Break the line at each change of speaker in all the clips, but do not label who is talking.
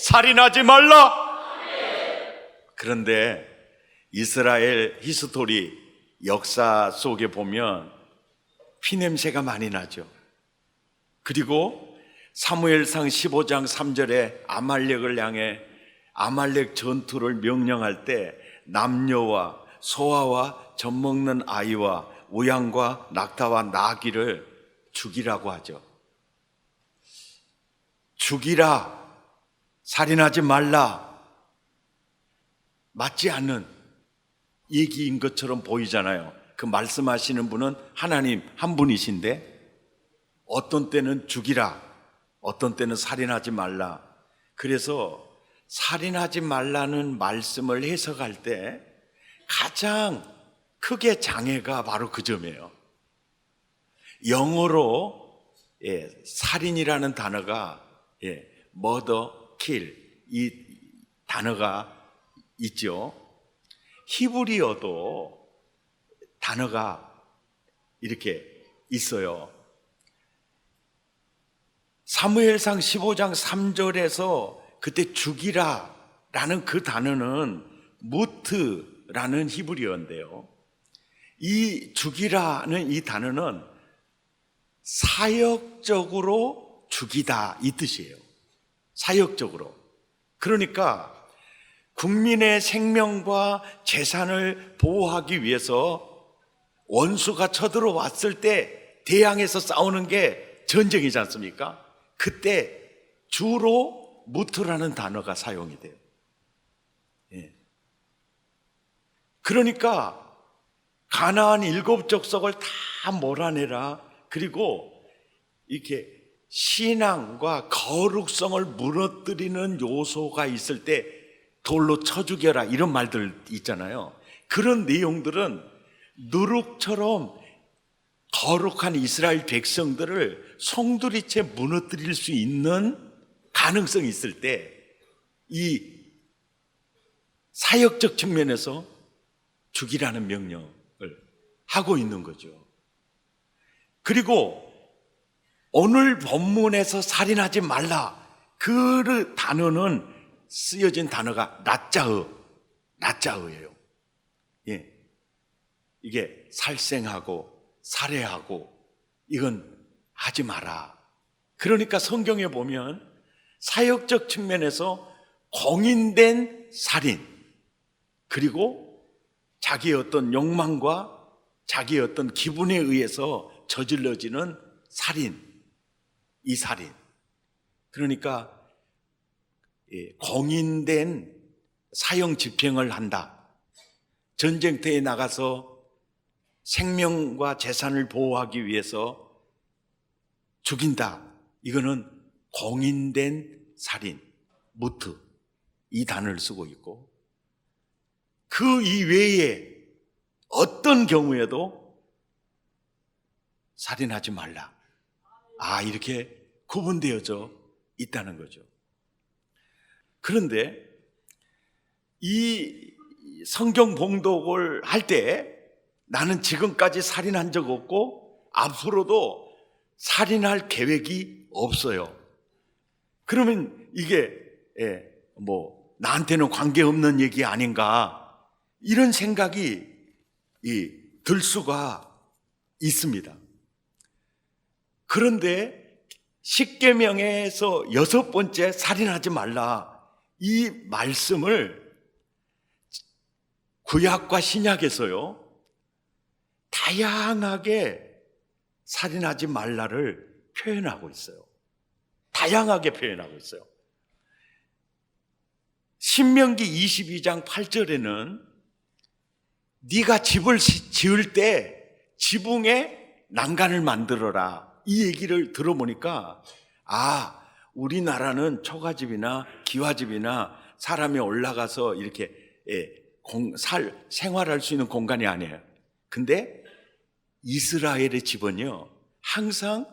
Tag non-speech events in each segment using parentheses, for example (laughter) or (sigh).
살인하지 말라. 그런데 이스라엘 히스토리 역사 속에 보면 피냄새가 많이 나죠. 그리고 사무엘상 15장 3절에 아말렉을 향해 아말렉 전투를 명령할 때 남녀와 소아와 젖 먹는 아이와 우양과 낙타와 나귀를 죽이라고 하죠. 죽이라. 살인하지 말라. 맞지 않는 얘기인 것처럼 보이잖아요. 그 말씀하시는 분은 하나님 한 분이신데 어떤 때는 죽이라, 어떤 때는 살인하지 말라. 그래서 살인하지 말라는 말씀을 해석할 때 가장 크게 장애가 바로 그 점이에요. 영어로 예, 살인이라는 단어가 예, murder, kill 이 단어가 있죠. 히브리어도 단어가 이렇게 있어요. 사무엘상 15장 3절에서 그때 죽이라 라는 그 단어는 무트라는 히브리어인데요. 이 죽이라는 이 단어는 사역적으로 죽이다 이 뜻이에요. 사역적으로. 그러니까 국민의 생명과 재산을 보호하기 위해서 원수가 쳐들어왔을 때 대항해서 싸우는 게 전쟁이지 않습니까? 그때 주로 무트라는 단어가 사용이 돼요. 예. 그러니까 가나안 일곱 족속을 다 몰아내라. 그리고 이렇게 신앙과 거룩성을 무너뜨리는 요소가 있을 때 돌로 쳐 죽여라 이런 말들 있잖아요. 그런 내용들은 누룩처럼 거룩한 이스라엘 백성들을 송두리째 무너뜨릴 수 있는 가능성이 있을 때 이 사역적 측면에서 죽이라는 명령을 하고 있는 거죠. 그리고 오늘 본문에서 살인하지 말라. 그 단어는 쓰여진 단어가 나짜의, 나짜의예요. 예. 이게 살생하고 살해하고 이건 하지 마라. 그러니까 성경에 보면 사역적 측면에서 공인된 살인 그리고 자기의 어떤 욕망과 자기의 어떤 기분에 의해서 저질러지는 살인, 이 살인. 그러니까 예, 공인된 사형 집행을 한다. 전쟁터에 나가서 생명과 재산을 보호하기 위해서 죽인다. 이거는 공인된 살인, 무트 이 단어를 쓰고 있고 그 이외에 어떤 경우에도 살인하지 말라. 아, 이렇게 구분되어져 있다는 거죠. 그런데 이 성경 봉독을 할 때 나는 지금까지 살인한 적 없고 앞으로도 살인할 계획이 없어요. 그러면 이게 예, 뭐 나한테는 관계없는 얘기 아닌가 이런 생각이 이, 들 수가 있습니다. 그런데 십계명에서 여섯 번째 살인하지 말라 이 말씀을 구약과 신약에서요 다양하게 살인하지 말라를 표현하고 있어요. 다양하게 표현하고 있어요. 신명기 22장 8절에는 네가 집을 시- 지을 때 지붕에 난간을 만들어라. 이 얘기를 들어보니까 아, 우리나라는 초가집이나 기와집이나 사람이 올라가서 이렇게 예, 공, 살 생활할 수 있는 공간이 아니에요. 근데 이스라엘의 집은요. 항상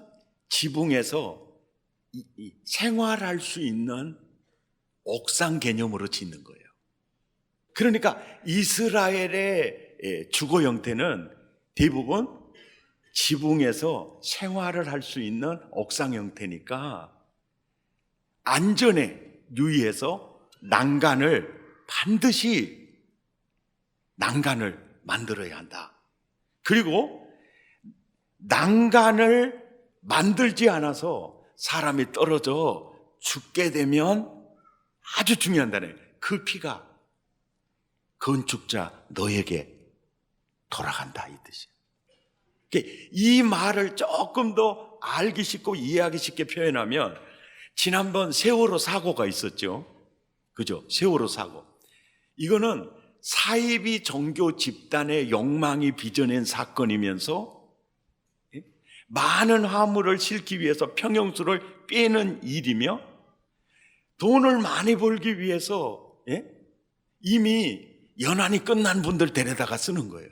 지붕에서 이- 이 생활할 수 있는 옥상 개념으로 짓는 거예요. 그러니까 이스라엘의 예, 주거 형태는 대부분 지붕에서 생활을 할 수 있는 옥상 형태니까 안전에 유의해서 난간을 반드시 난간을 만들어야 한다. 그리고 난간을 만들지 않아서 사람이 떨어져 죽게 되면 아주 중요한다네. 그 피가 건축자 너에게 돌아간다 이 뜻이야. 이 말을 조금 더 알기 쉽고 이해하기 쉽게 표현하면 지난번 세월호 사고가 있었죠. 그죠? 세월호 사고. 이거는 사이비 종교 집단의 욕망이 빚어낸 사건이면서 예? 많은 화물을 실기 위해서 평형수를 빼는 일이며 돈을 많이 벌기 위해서 예? 이미 연한이 끝난 분들 데려다가 쓰는 거예요.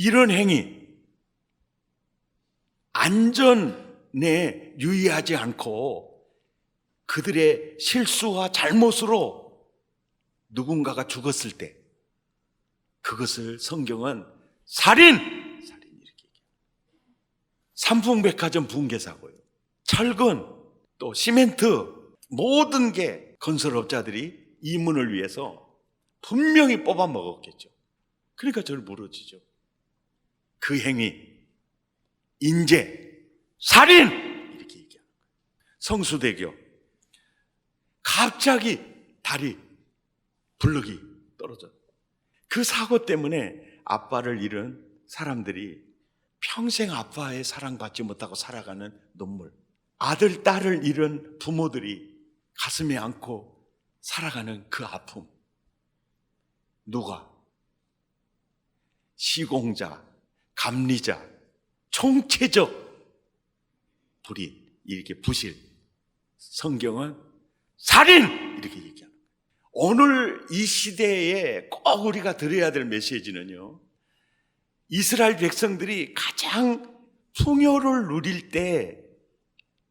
이런 행위, 안전에 유의하지 않고 그들의 실수와 잘못으로 누군가가 죽었을 때 그것을 성경은 살인! 살인 이렇게. 삼풍백화점 붕괴 사고요. 철근, 또 시멘트, 모든 게 건설업자들이 이문을 위해서 분명히 뽑아 먹었겠죠. 그러니까 저를 물어지죠. 그 행위, 인재, 살인! 이렇게 얘기하는 거예요. 성수대교. 갑자기 다리, 블럭이 떨어져. 그 사고 때문에 아빠를 잃은 사람들이 평생 아빠의 사랑받지 못하고 살아가는 눈물. 아들, 딸을 잃은 부모들이 가슴에 안고 살아가는 그 아픔. 누가? 시공자, 감리자, 총체적 불인, 이렇게 부실. 성경은 살인! 이렇게 얘기합니다. 오늘 이 시대에 꼭 우리가 들어야 될 메시지는요. 이스라엘 백성들이 가장 풍요를 누릴 때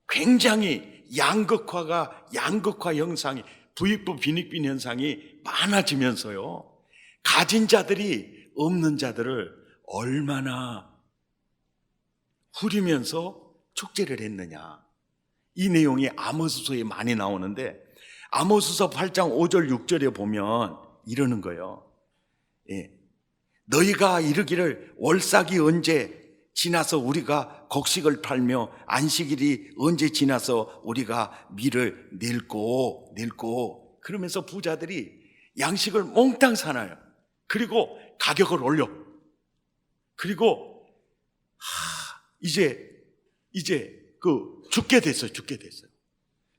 굉장히 양극화가 양극화 현상이 부익부 빈익빈 현상이 많아지면서요. 가진 자들이 없는 자들을 얼마나 후리면서 축제를 했느냐. 이 내용이 아모스서에 많이 나오는데 아모스서 8장 5절 6절에 보면 이러는 거예요. 예. 너희가 이르기를 월삭이 언제 지나서 우리가 곡식을 팔며 안식일이 언제 지나서 우리가 밀을 낼고 낼고 그러면서 부자들이 양식을 몽땅 사나요. 그리고 가격을 올려. 그리고 하, 이제 이제 그 죽게 됐어요. 죽게 됐어요.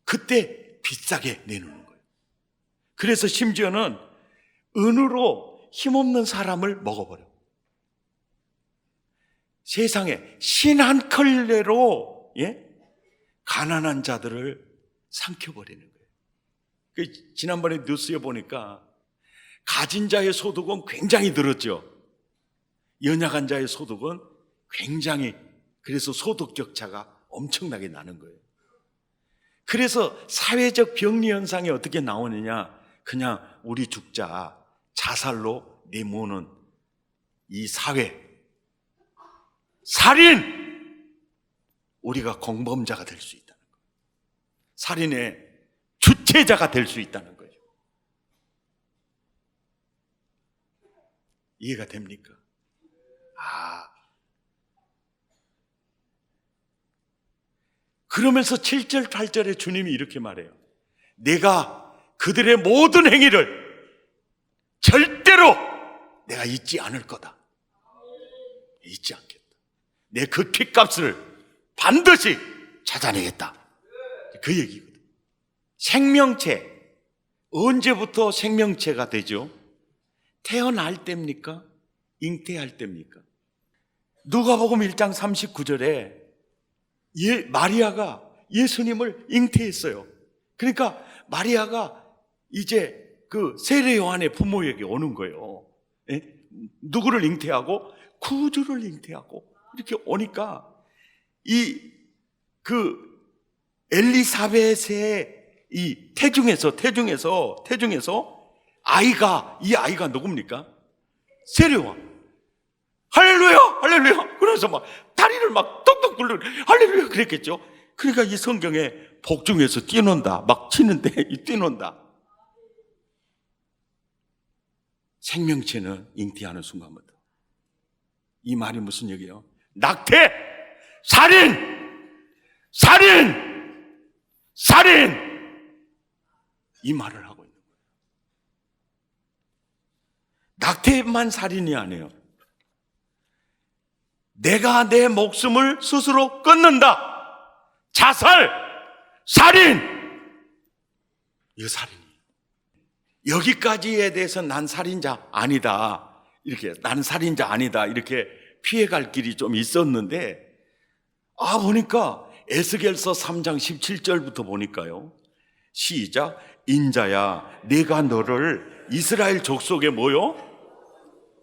그때 비싸게 내놓는 거예요. 그래서 심지어는 은으로 힘없는 사람을 먹어버려. 세상에 신한 클레로 예? 가난한 자들을 삼켜버리는 거예요. 그 지난번에 뉴스에 보니까 가진 자의 소득은 굉장히 늘었죠. 연약한 자의 소득은 굉장히 그래서 소득 격차가 엄청나게 나는 거예요. 그래서 사회적 병리 현상이 어떻게 나오느냐? 그냥 우리 죽자 자살로 내모는 이 사회 살인 우리가 공범자가 될 수 있다는 거예요. 살인의 주체자가 될 수 있다는 거예요. 이해가 됩니까? 아. 그러면서 7절, 8절에 주님이 이렇게 말해요. 내가 그들의 모든 행위를 절대로 내가 잊지 않을 거다. 잊지 않겠다. 내 그 핏값을 반드시 찾아내겠다. 그 얘기거든. 생명체. 언제부터 생명체가 되죠? 태어날 때입니까? 잉태할 때입니까? 누가복음 1장 39절에 예, 마리아가 예수님을 잉태했어요. 그러니까 마리아가 이제 그 세례 요한의 부모에게 오는 거예요. 예? 누구를 잉태하고 구주를 잉태하고 이렇게 오니까 이 그 엘리사벳의 이 태중에서 태중에서 태중에서 아이가 이 아이가 누굽니까? 세례 요한. 할렐루야, 할렐루야. 그래서 막 다리를 막 톡톡 굴르 할렐루야 그랬겠죠. 그러니까 이 성경에 복중에서 뛰논다. 막 치는데 (laughs) 이 뛰논다. 생명체는 잉태하는 순간부터. 이 말이 무슨 얘기예요? 낙태! 살인! 살인! 살인! 이 말을 하고 있는 거예요. 낙태만 살인이 아니에요. 내가 내 목숨을 스스로 끊는다. 자살, 살인. 이거 살인이에요. 여기까지에 대해서 난 살인자 아니다. 이렇게 난 살인자 아니다. 이렇게 피해갈 길이 좀 있었는데 아 보니까 에스겔서 3장 17절부터 보니까요. 시작 인자야 내가 너를 이스라엘 족속에 모여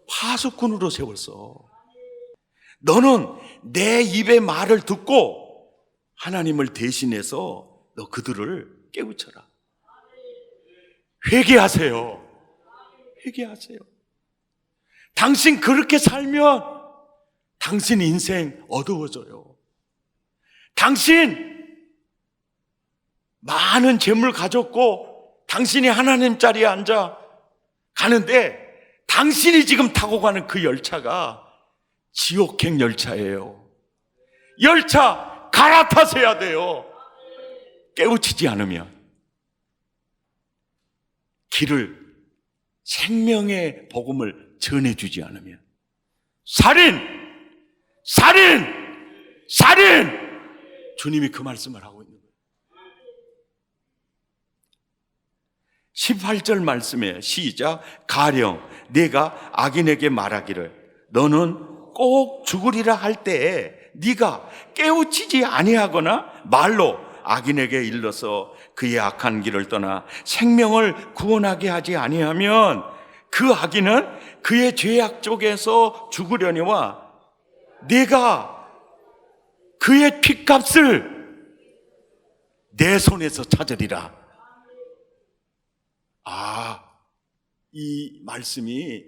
파수꾼으로 세웠어. 너는 내 입의 말을 듣고 하나님을 대신해서 너 그들을 깨우쳐라. 회개하세요. 회개하세요. 당신 그렇게 살면 당신 인생 어두워져요. 당신 많은 재물 가졌고 당신이 하나님 자리에 앉아 가는데 당신이 지금 타고 가는 그 열차가 지옥행 열차예요. 열차 갈아타세야 돼요. 깨우치지 않으면 길을 생명의 복음을 전해주지 않으면 살인, 살인, 살인. 주님이 그 말씀을 하고 있는 거예요. 18절 말씀에 시작 가령 내가 악인에게 말하기를 너는 꼭 죽으리라 할 때에 네가 깨우치지 아니하거나 말로 악인에게 일러서 그의 악한 길을 떠나 생명을 구원하게 하지 아니하면 그 악인은 그의 죄악 쪽에서 죽으려니와 내가 그의 핏값을 내 손에서 찾으리라. 아, 이 말씀이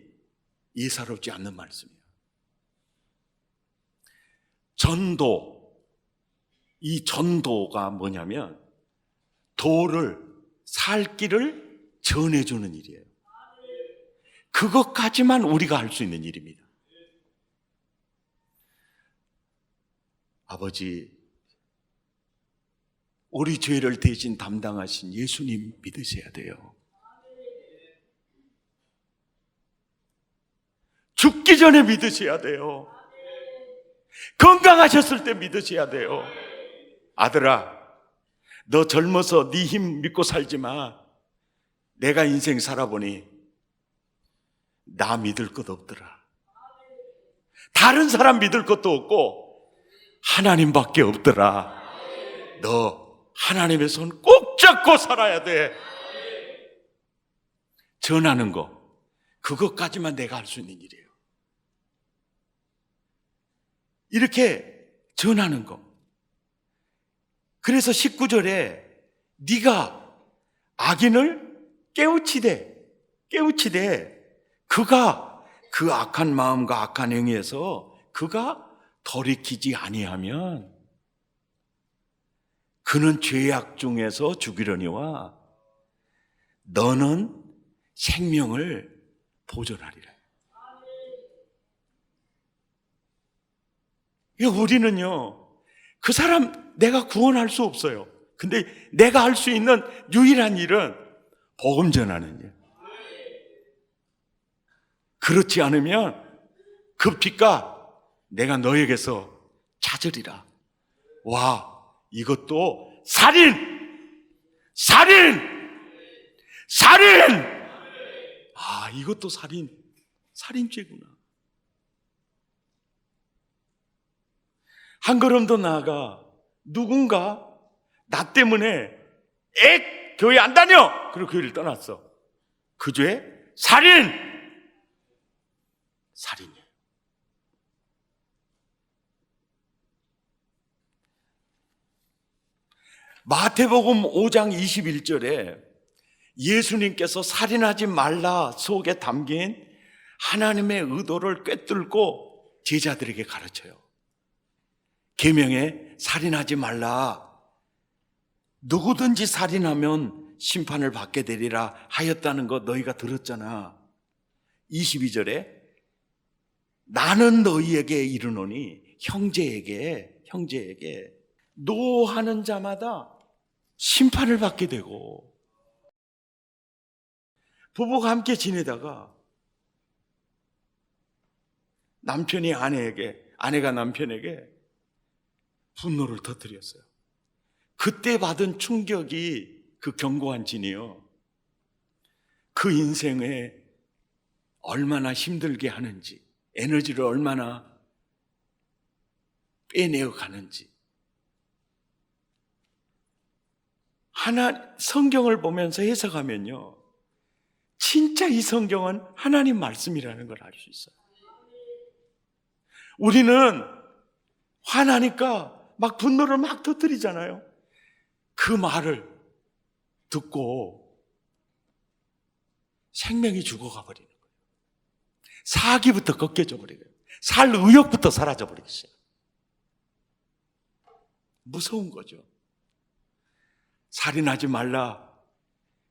예사롭지 않는 말씀이에요. 전도, 이 전도가 뭐냐면 도를 살 길을 전해주는 일이에요. 그것까지만 우리가 할 수 있는 일입니다. 아버지, 우리 죄를 대신 담당하신 예수님 믿으셔야 돼요. 죽기 전에 믿으셔야 돼요. 건강하셨을 때 믿으셔야 돼요. 아들아, 너 젊어서 네 힘 믿고 살지 마. 내가 인생 살아보니 나 믿을 것 없더라. 다른 사람 믿을 것도 없고 하나님밖에 없더라. 너 하나님의 손 꼭 잡고 살아야 돼. 전하는 거 그것까지만 내가 할 수 있는 일이에요. 이렇게 전하는 거. 그래서 19절에 네가 악인을 깨우치되 깨우치되 그가 그 악한 마음과 악한 행위에서 그가 돌이키지 아니하면 그는 죄악 중에서 죽이려니와 너는 생명을 보존하리라. 우리는요, 그 사람 내가 구원할 수 없어요. 근데 내가 할 수 있는 유일한 일은 복음 전하는 일. 그렇지 않으면 그 빛과 내가 너에게서 찾으리라. 와, 이것도 살인! 살인! 살인! 아, 이것도 살인, 살인죄구나. 한 걸음 더 나아가 누군가 나 때문에 액 교회 안 다녀. 그리고 교회를 떠났어. 그 죄 살인 살인이에요. 마태복음 5장 21절에 예수님께서 살인하지 말라 속에 담긴 하나님의 의도를 꿰뚫고 제자들에게 가르쳐요. 계명에 살인하지 말라 누구든지 살인하면 심판을 받게 되리라 하였다는 거 너희가 들었잖아. 22절에 나는 너희에게 이르노니 형제에게 형제에게 노하는 자마다 심판을 받게 되고 부부가 함께 지내다가 남편이 아내에게 아내가 남편에게 분노를 터뜨렸어요. 그때 받은 충격이 그 견고한 진이요. 그 인생에 얼마나 힘들게 하는지, 에너지를 얼마나 빼내어 가는지. 하나, 성경을 보면서 해석하면요. 진짜 이 성경은 하나님 말씀이라는 걸 알 수 있어요. 우리는 화나니까 막 분노를 막 터뜨리잖아요. 그 말을 듣고 생명이 죽어가 버리는 거예요. 사기부터 꺾여져 버리고요. 살 의욕부터 사라져 버리겠어요. 무서운 거죠. 살인하지 말라.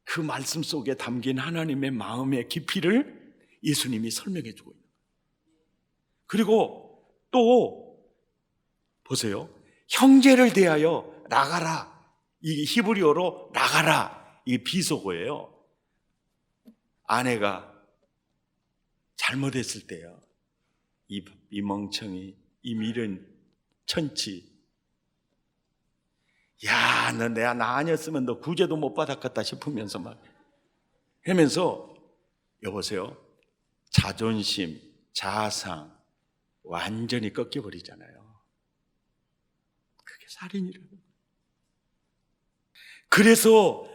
그 말씀 속에 담긴 하나님의 마음의 깊이를 예수님이 설명해 주고 있는 거예요. 그리고 또 보세요. 형제를 대하여 나가라. 이 히브리어로 나가라. 이게 비속어예요. 아내가 잘못했을 때요. 이, 이 멍청이, 이 미련 천치. 야, 너 내가 나 아니었으면 너 구제도 못 받았겠다 싶으면서 막 하면서 여보세요. 자존심, 자상 완전히 꺾여버리잖아요. 살인이라는 거예요. 그래서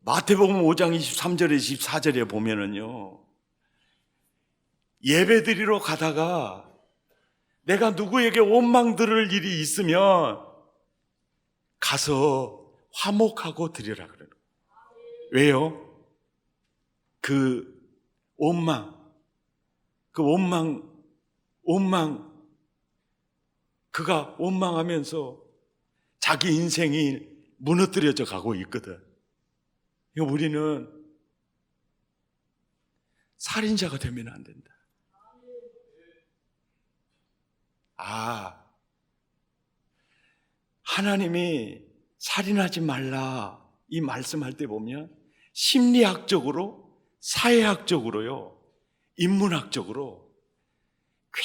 마태복음 5장 23절에 24절에 보면은요. 예배 드리러 가다가 내가 누구에게 원망 들을 일이 있으면 가서 화목하고 드리라 거예요. 왜요? 그 원망, 그 원망, 원망, 그가 원망하면서 자기 인생이 무너뜨려져 가고 있거든. 우리는 살인자가 되면 안 된다. 아, 하나님이 살인하지 말라 이 말씀할 때 보면 심리학적으로, 사회학적으로요, 인문학적으로 꽤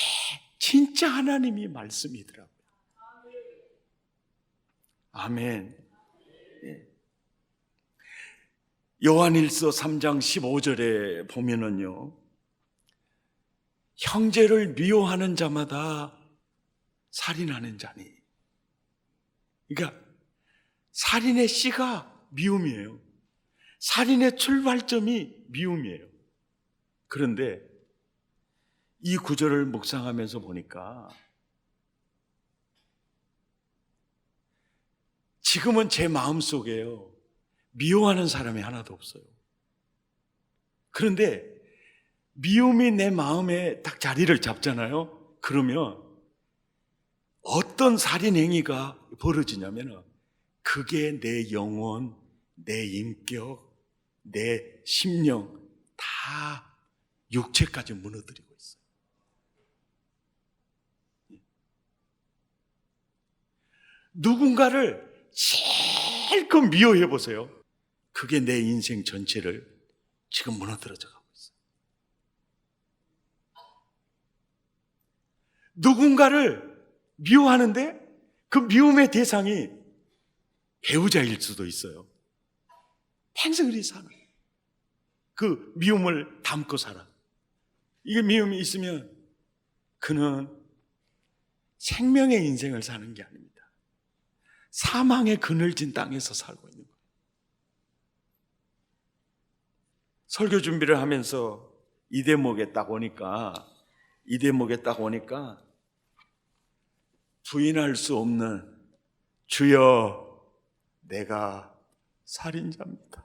진짜 하나님이 말씀이더라고요. 아멘. 예. 요한일서 3장 15절에 보면은요. 형제를 미워하는 자마다 살인하는 자니. 그러니까 살인의 씨가 미움이에요. 살인의 출발점이 미움이에요. 그런데 이 구절을 묵상하면서 보니까 지금은 제 마음 속에요. 미워하는 사람이 하나도 없어요. 그런데 미움이 내 마음에 딱 자리를 잡잖아요. 그러면 어떤 살인 행위가 벌어지냐면 그게 내 영혼, 내 인격, 내 심령 다 육체까지 무너뜨리고 있어요. 누군가를 실컷 미워해 보세요. 그게 내 인생 전체를 지금 무너뜨려져 가고 있어요. 누군가를 미워하는데 그 미움의 대상이 배우자일 수도 있어요. 평생 그리 사는. 그 미움을 담고 살아. 이게 미움이 있으면 그는 생명의 인생을 사는 게 아닙니다. 사망의 그늘진 땅에서 살고 있는 거예요. 설교 준비를 하면서 이 대목에 딱 오니까 이 대목에 딱 오니까 부인할 수 없는 주여 내가 살인자입니다.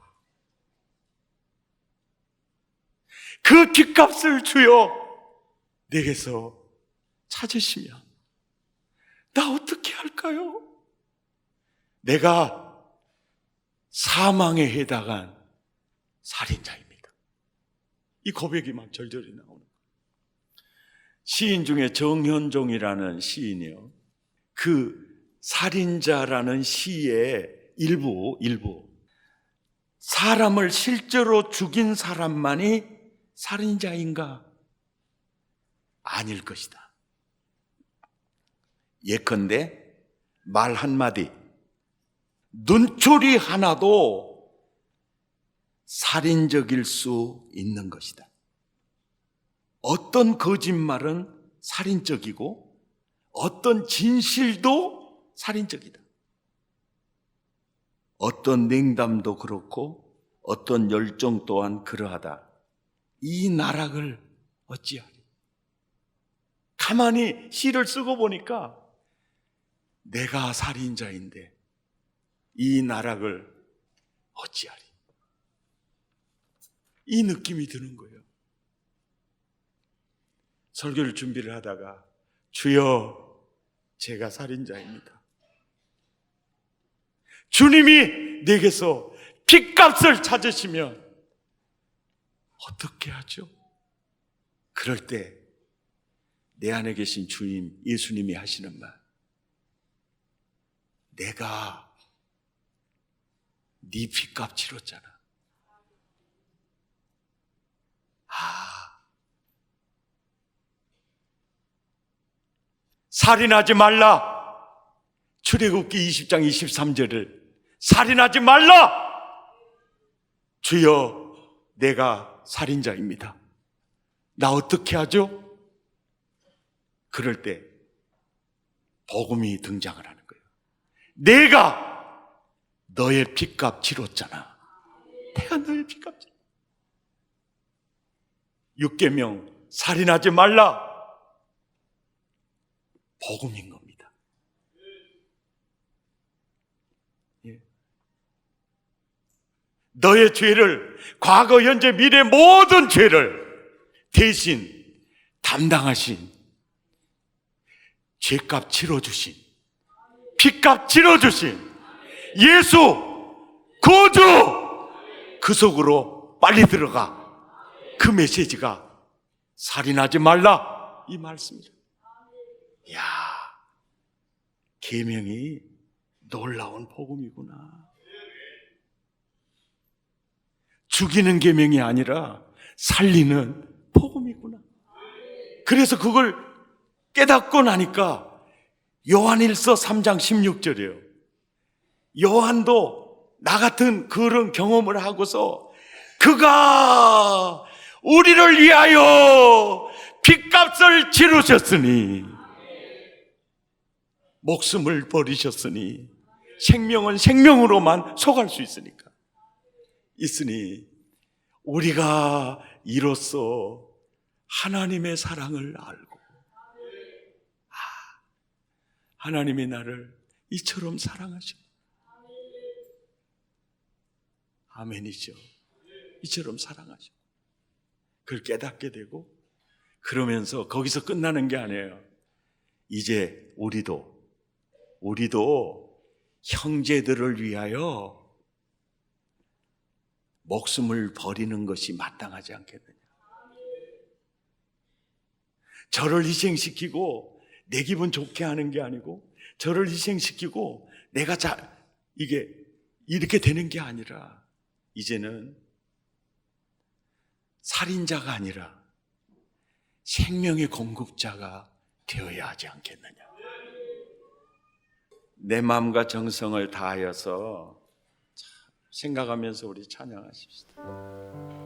그 빚값을 주여 내게서 찾으시면 나 어떻게 할까요? 내가 사망에 해당한 살인자입니다. 이 고백이 막 절절히 나오는. 시인 중에 정현종이라는 시인이요. 그 살인자라는 시의 일부, 일부. 사람을 실제로 죽인 사람만이 살인자인가? 아닐 것이다. 예컨대 말 한마디, 눈초리 하나도 살인적일 수 있는 것이다. 어떤 거짓말은 살인적이고 어떤 진실도 살인적이다. 어떤 냉담도 그렇고 어떤 열정 또한 그러하다. 이 나락을 어찌하리? 가만히 시를 쓰고 보니까 내가 살인자인데 이 나락을 어찌하리? 이 느낌이 드는 거예요. 설교를 준비를 하다가 주여 제가 살인자입니다. 주님이 내게서 핏값을 찾으시면 어떻게 하죠? 그럴 때 내 안에 계신 주님 예수님이 하시는 말 내가 네 핏값 치렀잖아. 아 살인하지 말라. 출애굽기 20장 23절을 살인하지 말라. 주여 내가 살인자입니다. 나 어떻게 하죠? 그럴 때 복음이 등장을 하는 거예요. 내가 너의 핏값 치렀잖아. 내가 너의 핏값 치렀. 육계명 살인하지 말라. 복음인 겁니다. 예. 너의 죄를 과거, 현재, 미래 모든 죄를 대신 담당하신 죄값 치러주신 피값 치러주신 예수 구주 그 속으로 빨리 들어가 그 메시지가 살인하지 말라 이 말씀이죠. 야 계명이 놀라운 복음이구나. 죽이는 계명이 아니라 살리는 복음이구나. 그래서 그걸 깨닫고 나니까 요한일서 3장 16절이에요. 요한도 나 같은 그런 경험을 하고서 그가 우리를 위하여 핏값을 치르셨으니 목숨을 버리셨으니 생명은 생명으로만 속할 수 있으니까. 있으니 우리가 이로써 하나님의 사랑을 알고 아, 하나님이 나를 이처럼 사랑하셔 아멘이죠. 이처럼 사랑하셔 그걸 깨닫게 되고 그러면서 거기서 끝나는 게 아니에요. 이제 우리도 우리도 형제들을 위하여 목숨을 버리는 것이 마땅하지 않겠느냐. 저를 희생시키고 내 기분 좋게 하는 게 아니고 저를 희생시키고 내가 자 이게 이렇게 되는 게 아니라 이제는 살인자가 아니라 생명의 공급자가 되어야 하지 않겠느냐. 내 마음과 정성을 다하여서 생각하면서 우리 찬양하십시다.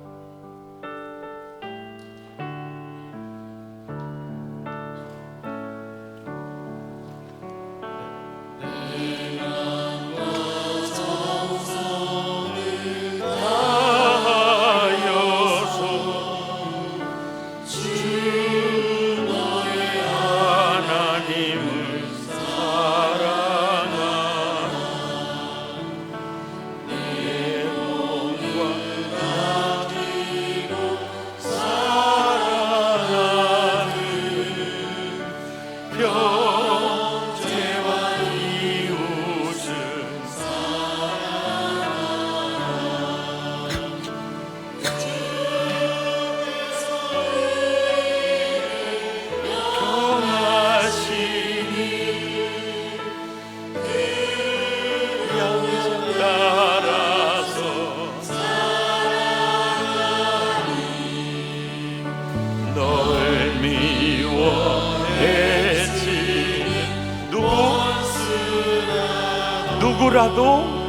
누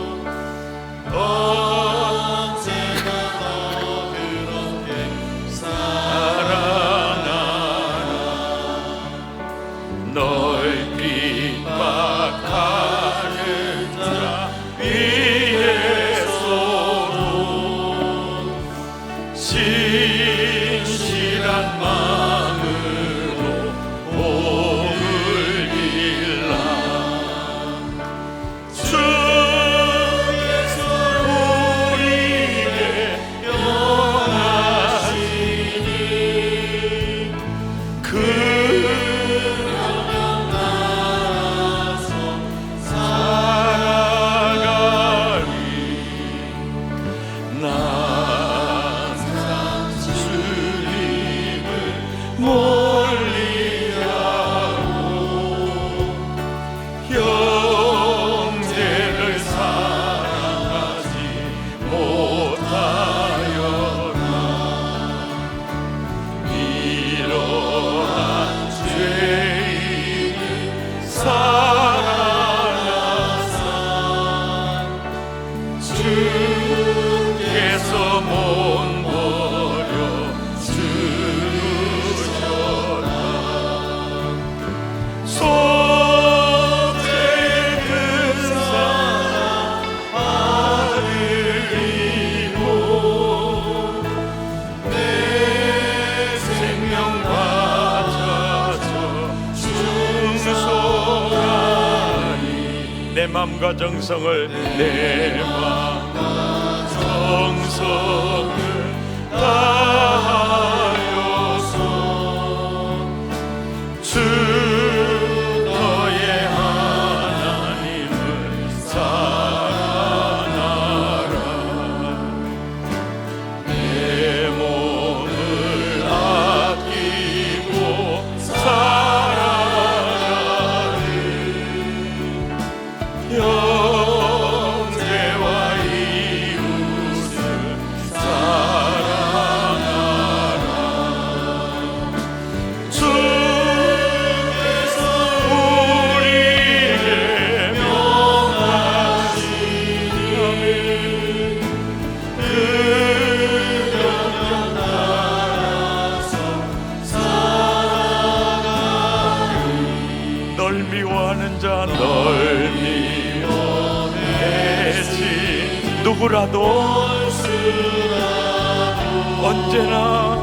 내 맘과 정성을 내 맘과 정성을 다 누구라도 언제나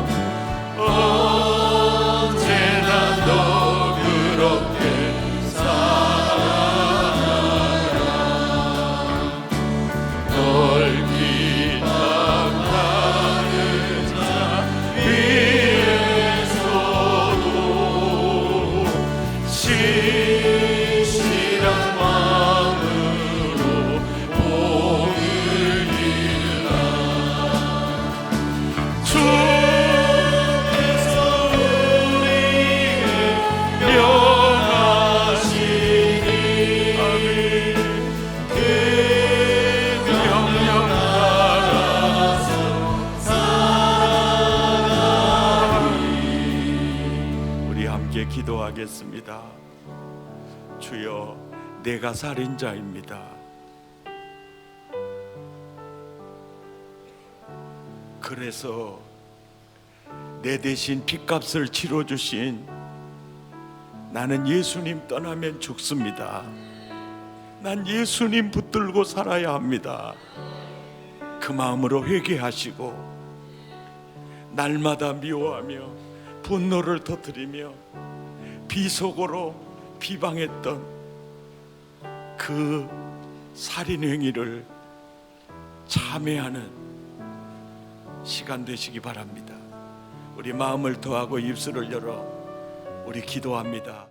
기도하겠습니다 주여 내가 살인자입니다 그래서 내 대신 핏값을 치러 주신 나는 예수님 떠나면 죽습니다. 난 예수님 붙들고 살아야 합니다. 그 마음으로 회개하시고 날마다 미워하며 분노를 터뜨리며 비속어로 비방했던 그 살인 행위를 참회하는 시간 되시기 바랍니다. 우리 마음을 더하고 입술을 열어 우리 기도합니다.